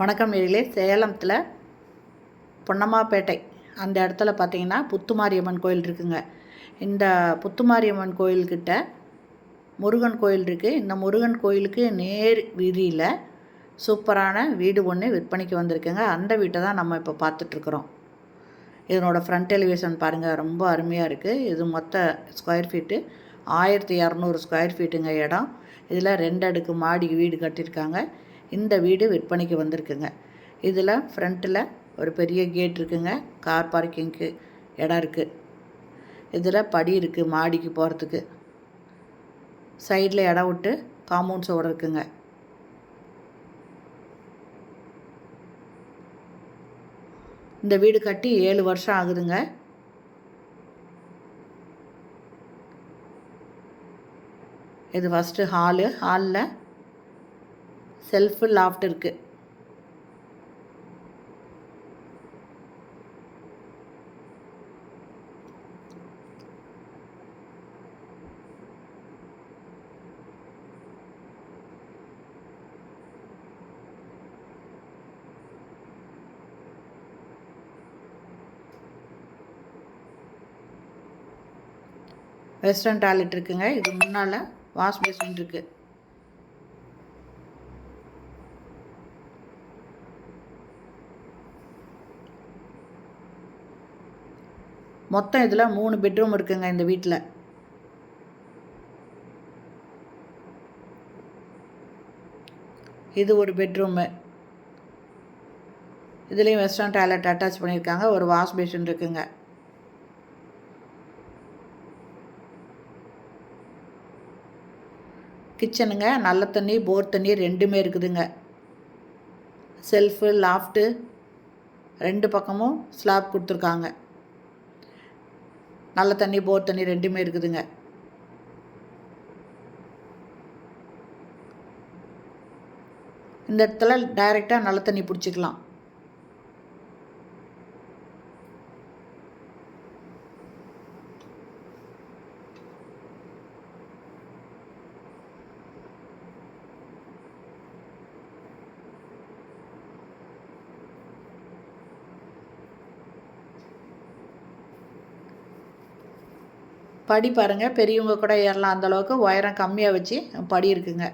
வணக்கம் நேர்களே. சேலத்தில் பொன்னம்மாப்பேட்டை. அந்த இடத்துல பார்த்தீங்கன்னா புத்துமாரியம்மன் கோயில் இருக்குங்க. இந்த புத்துமாரியம்மன் கோயில்கிட்ட முருகன் கோயில் இருக்குது இந்த முருகன் கோயிலுக்கு நேர் வீதியில் சூப்பரான வீடு ஒன்று விற்பனைக்கு வந்திருக்குங்க. அந்த வீட்டை தான் நம்ம இப்போ பார்த்துட்ருக்குறோம் இதனோட ஃப்ரண்ட் எலிவேஷன் பாருங்கள் ரொம்ப அருமையாக இருக்குது இது மொத்த ஸ்கொயர் ஃபீட்டு ஆயிரத்தி இரநூறு ஸ்கொயர் ஃபீட்டுங்க இடம். இதில் ரெண்டு அடுக்கு மாடி வீடு கட்டியிருக்காங்க. இந்த வீடு விற்பனைக்கு வந்திருக்குங்க. இதில் ஃப்ரண்ட்டில் ஒரு பெரிய கேட் இருக்குங்க. கார் பார்க்கிங்க்கு இடம் இருக்குது இதில் படி இருக்குது மாடிக்கு போகிறதுக்கு சைடில் இடம் விட்டு காம்பவுண்ட் சுவர் இருக்குங்க. இந்த வீடு கட்டி ஏழு வருஷம் ஆகுதுங்க. இது ஃபஸ்ட்டு ஹாலு ஹாலில் செல்ஃப் லாஃப்ட் இருக்குது வெஸ்டர்ன் டாய்லெட் இருக்குங்க. இது முன்னால் வாஷ் பேசின் இருக்குது மொத்தம் இதில் மூணு பெட்ரூம் இருக்குங்க இந்த வீட்டில் இது ஒரு பெட்ரூமு இதுலேயும் வெஸ்டர்ன் டாய்லெட் அட்டாச் பண்ணியிருக்காங்க ஒரு வாஷ் பேஷன் இருக்குங்க. கிச்சனுங்க நல்ல தண்ணி போர் தண்ணி ரெண்டுமே இருக்குதுங்க. செல்ஃபு லாஃப்ட்டு ரெண்டு பக்கமும் ஸ்லாப் கொடுத்துருக்காங்க. நல்ல தண்ணி போர் தண்ணி ரெண்டுமே இருக்குதுங்க. இந்த இடத்துல டைரெக்டாக நல்ல தண்ணி பிடிச்சிக்கலாம். படி பாருங்கள் பெரியவங்க கூட ஏறலாம். அந்தளவுக்கு உயரம் கம்மியாக வச்சு படி இருக்குங்க.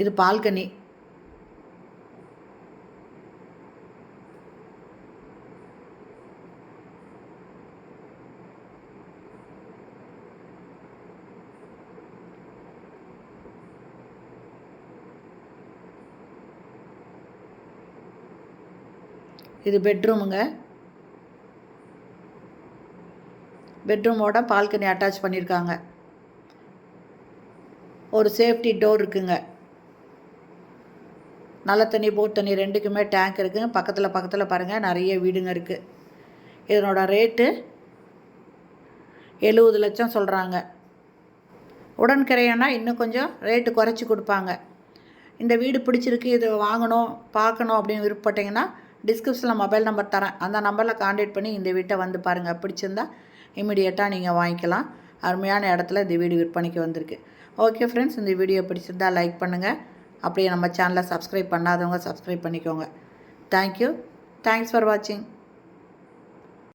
இது பால்கனி. இது பெட்ரூமுங்க பெட்ரூமோட பால்கனி அட்டாச் பண்ணியிருக்காங்க ஒரு சேஃப்டி டோர் இருக்குங்க. நல்ல தண்ணி போட் தண்ணி ரெண்டுக்குமே டேங்க் இருக்குங்க பக்கத்தில் பக்கத்தில் பாருங்கள் நிறைய வீடுங்க இருக்குது இதனோட ரேட்டு எழுபது லட்சம் சொல்கிறாங்க உடன்கரையானா இன்னும் கொஞ்சம் ரேட்டு குறைச்சி கொடுப்பாங்க. இந்த வீடு பிடிச்சிருக்கு இது வாங்கணும் பார்க்கணும் அப்படின்னு விருப்பப்பட்டீங்கன்னா டிஸ்கிரிப்ஷனில் மொபைல் நம்பர் தரேன். அந்த நம்பரில் காண்டாக்ட் பண்ணி இந்த வீட்டை வந்து பாருங்கள் பிடிச்சிருந்தா இமீடியட்டாக நீங்கள் வாங்கிக்கலாம். அருமையான இடத்துல இந்த வீடு விற்பனைக்கு வந்திருக்கு. ஓகே ஃப்ரெண்ட்ஸ் இந்த வீடியோ பிடிச்சிருந்தா லைக் பண்ணுங்கள் அப்படியே நம்ம சேனலை சப்ஸ்கிரைப் பண்ணாதவங்க சப்ஸ்கிரைப் பண்ணிக்கோங்க. தேங்க்யூ தேங்க்ஸ் ஃபார் வாட்சிங்